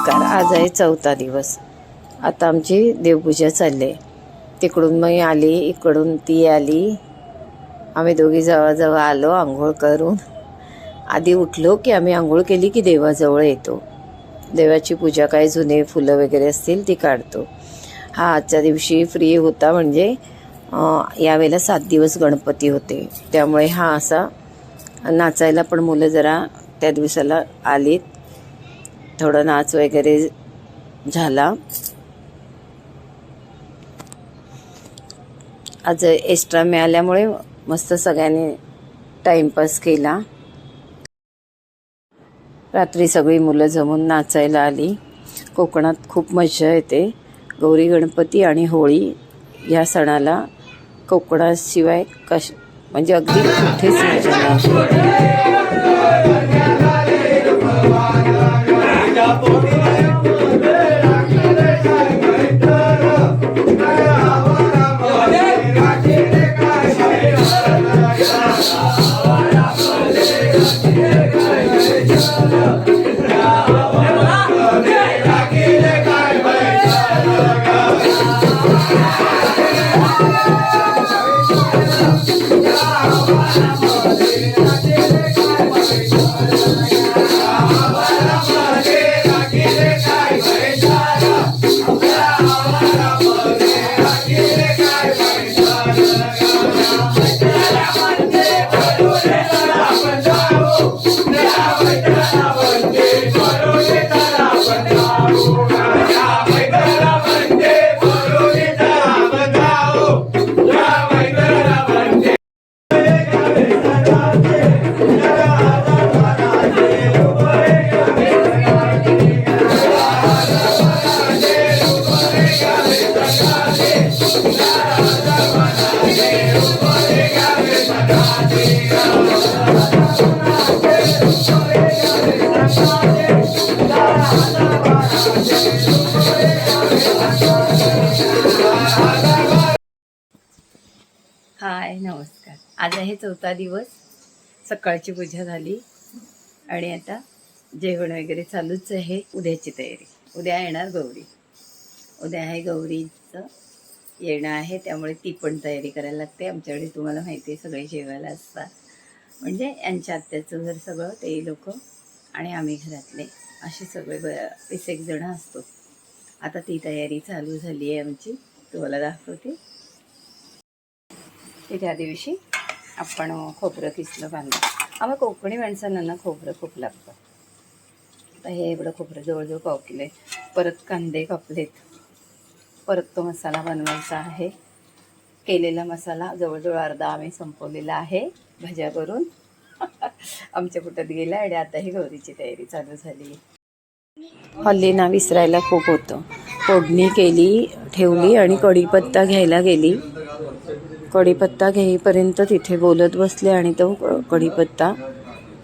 नमस्कार. आज आहे चौथा दिवस. आता आमची देवपूजा चालली आहे तिकडून मी आली इकडून ती आली. आम्ही दोघी जवळजवळ आलो आंघोळ करून. आधी उठलो की आम्ही आंघोळ केली की देवाजवळ येतो. देवाची पूजा काय जुने फुलं वगैरे असतील ती काढतो. हा आजच्या दिवशी फ्री होता म्हणजे यावेळेला सात दिवस गणपती होते. त्यामुळे हा असा नाचायला पण मुलं जरा त्या दिवसाला आलीत. थोडं नाच वगैरे झाला. आज एक्स्ट्रा मिळाल्यामुळे मस्त सगळ्यांनी टाईमपास केला. रात्री सगळी मुलं जमून नाचायला आली. कोकणात खूप मजा येते. गौरी गणपती आणि होळी या सणाला कोकणाशिवाय कश म्हणजे अगदी कुठेच मजा नाही. Deus. हाय नमस्कार. आज आहे चौथा दिवस. सकाळची पूजा झाली. आणि आता जेवण वगैरे चालूच आहे. उद्याची तयारी. उद्या येणार गौरी. उद्या आहे गौरीचं येणं आहे त्यामुळे ती पण तयारी करायला लागते. आमच्याकडे तुम्हाला माहिती आहे सगळे जेवायला असतात. म्हणजे यांच्या आत्याचं घर सगळं ते लोक आणि आम्ही घरातले. असे सगळे ब वीस एक जण असतो. आता ती तयारी चालू झाली आहे आमची. तुम्हाला दाखवते. ते त्या दिवशी आपण खोबरं किसलं बांधलं. आम्हाला कोकणी माणसांना ना खोबरं खूप लागतं. आता हे एवढं खोबरं जवळजवळ पाव किलो आहे. परत कांदे कापलेत. परत तो मसाला बनवायचा आहे. केलेला मसाला जवळजवळ अर्धा आम्ही संपवलेला आहे भाज्या करून आमच्या पोटात गेला आणि आता ही गौरीची तयारी चालू झाली. हल्ली ना विसरायला खूप होतं. फोडणी केली ठेवली आणि कढीपत्ता घ्यायला गेली. कढीपत्ता घेईपर्यंत तिथे बोलत बसले आणि तो क- कढीपत्ता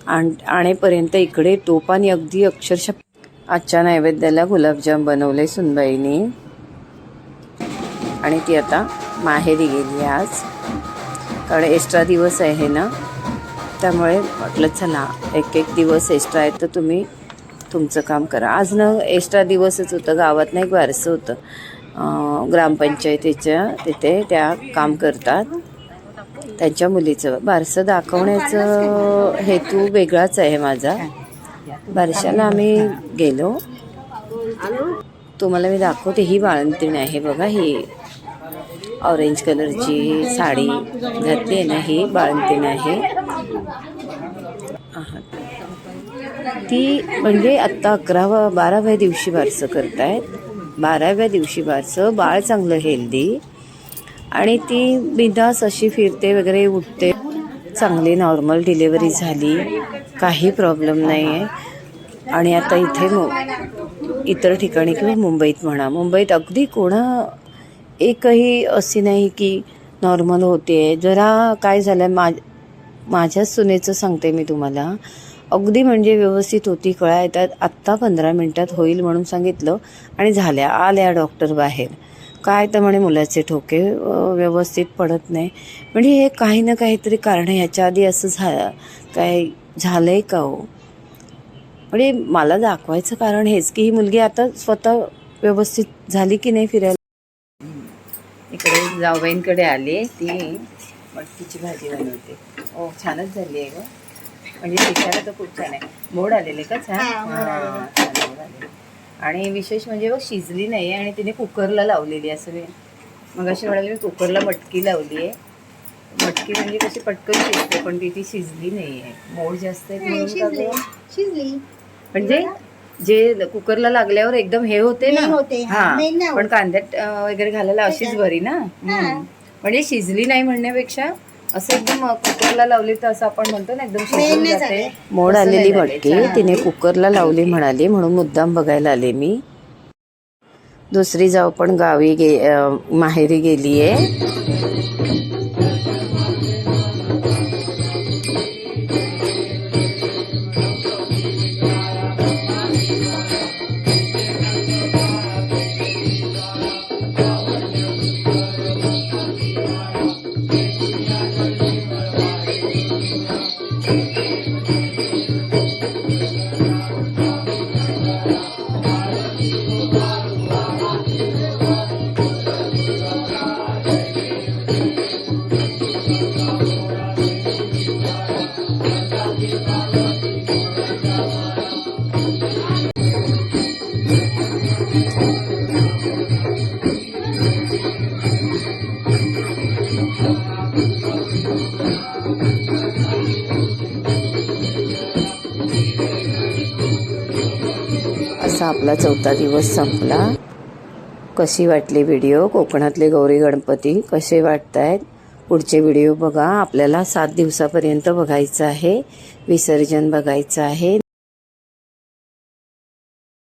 आण आणेपर्यंत इकडे टोपाने अगदी अक्षरशः आजच्या नैवेद्याला गुलाबजाम बनवले सुनबाईनी. आणि ती आता माहेरी गेली आज. कारण एक्स्ट्रा दिवस आहे ना. त्यामुळे म्हटलं चला एक एक दिवस एक्स्ट्रा आहे तर तुम्ही तुमचं काम करा. आज ना एक्स्ट्रा दिवसच होतं. गावात नाही एक वारसं होतं. ग्रामपंचायतीच्या तिथे त्या काम करतात. त्यांच्या मुलीचं. बारसं दाखवण्याचं हेतू वेगळाच आहे माझा. बारशाला आम्ही गेलो. तुम्हाला मी दाखवते. ही बाळंतीण आहे. बघा ही ऑरेंज कलरची साडी घातली नाही नाही बाळंतीण आहे. ती म्हणजे आत्ता अकरावा बाराव्या दिवशी बारसं करतायत. बाराव्या दिवशी बारसं बाळ चांगलं हेल्दी. आणि ती बिंदास अशी फिरते वगैरे उठते. चांगली नॉर्मल डिलेवरी झाली. काही प्रॉब्लेम नाही आहे आणि आता इथे मु इतर ठिकाणी किंवा मुंबईत म्हणा मुंबईत अगदी कोणा एकही अशी नाही की नॉर्मल होते. आहे जरा काय झालं मा माझ्याच सुनेचं सांगते मी तुम्हाला. अगदी म्हणजे व्यवस्थित होती कळा येतात. आत्ता पंधरा मिनटात होईल म्हणून सांगितलं आणि झाल्या. आल्या डॉक्टर बाहेर. काय तर म्हणे मुलाचे ठोके व्यवस्थित पडत नाही. म्हणजे हे काही ना काहीतरी कारण ह्याच्या आधी असं झा काय झालं आहे का हो? म्हणजे मला दाखवायचं कारण हेच की ही मुलगी आता स्वतः व्यवस्थित झाली की नाही फिरायला? इकडे जाऊबाईंकडे आले ती. मटकीची भाजी बनवते. ओ छानच झाली आहे ग. म्हणजे दिसायला तर खूप छान आहे. मोड आलेले का छान? हा, मोड आलेले. हां, छान मोड आलेले. आणि विशेष म्हणजे बघ शिजली नाही आणि तिने कुकरला लावलेली असं मी. मग अशी म्हणाली मी कुकरला मटकी लावली आहे. मटकी म्हणजे कशी पटकन शिजते पण ती ती शिजली नाही आहे. मोड जास्त आहे नाही, म्हणून का शिजली. गं? शिजली. म्हणजे? जे कुकरला लागल्यावर एकदम हे होते ना होते, हा, मेन नाही होत. पण कांद्यात वगैरे घालायला अशीच. बरी ना. म्हणजे शिजली नाही म्हणण्यापेक्षा असं एकदम कुकरला लावली तर असं आपण म्हणतो ना एकदम शिजून जाते. मोड आलेली. मटकी. तिने कुकरला लावली म्हणाली म्हणून मुद्दाम बघायला आले मी दुसरी जाऊ पण गावी गे माहेरी गेलीये असा आपला चौथा दिवस संपला. कशी वाटली व्हिडिओ कोकणातले गौरी गणपती कसे वाटत आहेत पुढचे व्हिडिओ बघा. आपल्याला सात दिवसापर्यंत बघायचं आहे. विसर्जन बघायचं आहे.